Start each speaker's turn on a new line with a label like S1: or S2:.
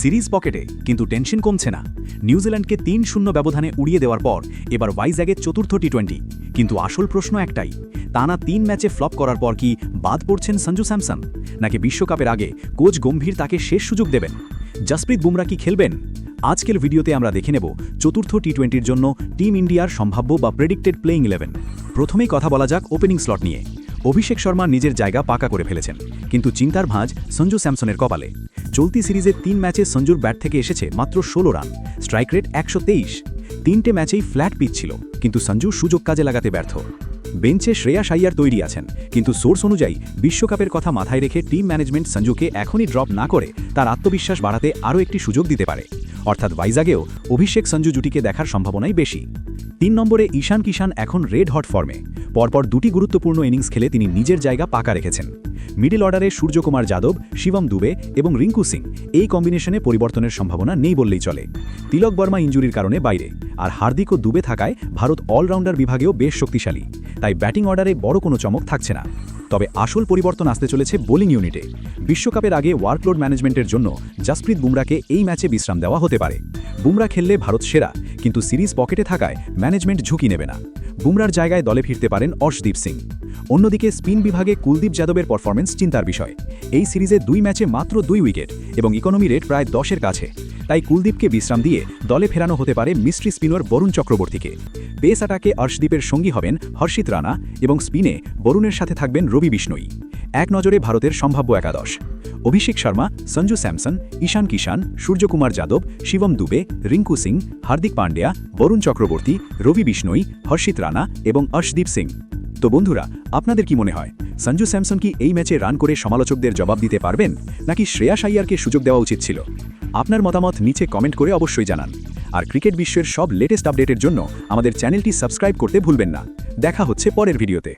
S1: Series পকেটে, কিন্তু tension কমছে না। নিউজিল্যান্ডকে তিন শূন্য ব্যবধানে উড়িয়ে দেওয়ার পর, এবার ওয়াইজ্যাগের চতুর্থ টি টোয়েন্টি কিন্তু আসল প্রশ্ন একটাই টানা তিন ম্যাচে ফ্লপ করার পর কি বাদ পড়ছেন সঞ্জু স্যামসন? নাকি বিশ্বকাপের আগে কোচ গম্ভীর তাকে শেষ সুযোগ দেবেন? জসপ্রীত বুমরা কি খেলবেন? আজকের ভিডিওতে আমরা দেখে নেব চতুর্থ টি টোয়েন্টির জন্য টিম ইন্ডিয়ার সম্ভাব্য বা প্রেডিক্টেড প্লেইং ইলেভেন প্রথমেই কথা বলা যাক ওপেনিং স্লট নিয়ে। অভিষেক শর্মা নিজের জায়গা পাকা করে ফেলেছেন, কিন্তু চিন্তার ভাঁজ সঞ্জু স্যামসনের কপালে। চলতি সিরিজের তিন ম্যাচে সঞ্জুর ব্যাট থেকে এসেছে মাত্র ষোলো রান। স্ট্রাইক রেট একশো তিনটে ম্যাচেই ফ্ল্যাট পিচ ছিল, কিন্তু সঞ্জু সুযোগ কাজে লাগাতে ব্যর্থ। বেঞ্চে শ্রেয়া সাইয়ার তৈরি আছেন, কিন্তু সোর্স অনুযায়ী বিশ্বকাপের কথা মাথায় রেখে টিম ম্যানেজমেন্ট সঞ্জুকে এখনই ড্রপ না করে তার আত্মবিশ্বাস বাড়াতে আরও একটি সুযোগ দিতে পারে। অর্থাৎ ভাইজাগেও অভিষেক সঞ্জু জুটিকে দেখার সম্ভাবনাই বেশি। তিন নম্বরে ঈশান কিষান এখন রেড হট ফর্মে। পরপর দুটি গুরুত্বপূর্ণ ইনিংস খেলে তিনি নিজের জায়গা পাকা রেখেছেন। মিডল অর্ডারে সূর্যকুমার যাদব, শিবম দুবে এবং রিঙ্কু সিং এই কম্বিনেশনে পরিবর্তনের সম্ভাবনা নেই বললেই চলে। তিলক বর্মা ইঞ্জুরির কারণে বাইরে, আর হার্দিক ও দুবে থাকায় ভারত অলরাউন্ডার বিভাগেও বেশ শক্তিশালী। তাই ব্যাটিং অর্ডারে বড় কোনো চমক থাকছে না। তবে আসল পরিবর্তন আসতে চলেছে বোলিং ইউনিটে। বিশ্বকাপের আগে ওয়ার্কলোড ম্যানেজমেন্টের জন্য জাসপ্রীত বুমরাকে এই ম্যাচে বিশ্রাম দেওয়া হতে পারে। বুমরা খেললে ভারত সেরা, কিন্তু সিরিজ পকেটে থাকায় ম্যানেজমেন্ট ঝুঁকি নেবে না। বুমরার জায়গায় দলে ফিরতে পারেন অর্শদীপ সিং। অন্যদিকে স্পিন বিভাগে কুলদীপ যাদবের পারফরমেন্স চিন্তার বিষয়। এই সিরিজে দুই ম্যাচে মাত্র দুই উইকেট এবং ইকোনমি রেট প্রায় দশের কাছে। তাই কুলদীপকে বিশ্রাম দিয়ে দলে ফেরানো হতে পারে মিস্ট্রি স্পিনার বরুণ চক্রবর্তীকে। পেস আটাকে অর্শদীপের সঙ্গী হবেন হর্ষিত রানা এবং স্পিনে বরুণের সাথে থাকবেন রবি বিষ্ণই। এক নজরে ভারতের সম্ভাব্য একাদশ। অভিষেক শর্মা, সঞ্জু স্যামসন, ঈশান কিষান সূর্যকুমার যাদব, শিবম দুবে, রিঙ্কু সিং, হার্দিক পান্ডিয়া, বরুণ চক্রবর্তী, রবি বিষ্ণই, হর্ষিত রানা এবং অর্শদীপ সিং। তো বন্ধুরা, আপনাদের কি মনে হয়, সঞ্জু স্যামসন কি এই ম্যাচে রান করে সমালোচকদের জবাব দিতে পারবেন, নাকি শ্রেয়া সাইয়ারকে সুযোগ দেওয়া উচিত ছিল? আপনার মতামত নিচে কমেন্ট করে অবশ্যই জানান। আর ক্রিকেট বিশ্বের সব লেটেস্ট আপডেটের জন্য আমাদের চ্যানেলটি সাবস্ক্রাইব করতে ভুলবেন না। দেখা হচ্ছে পরের ভিডিওতে।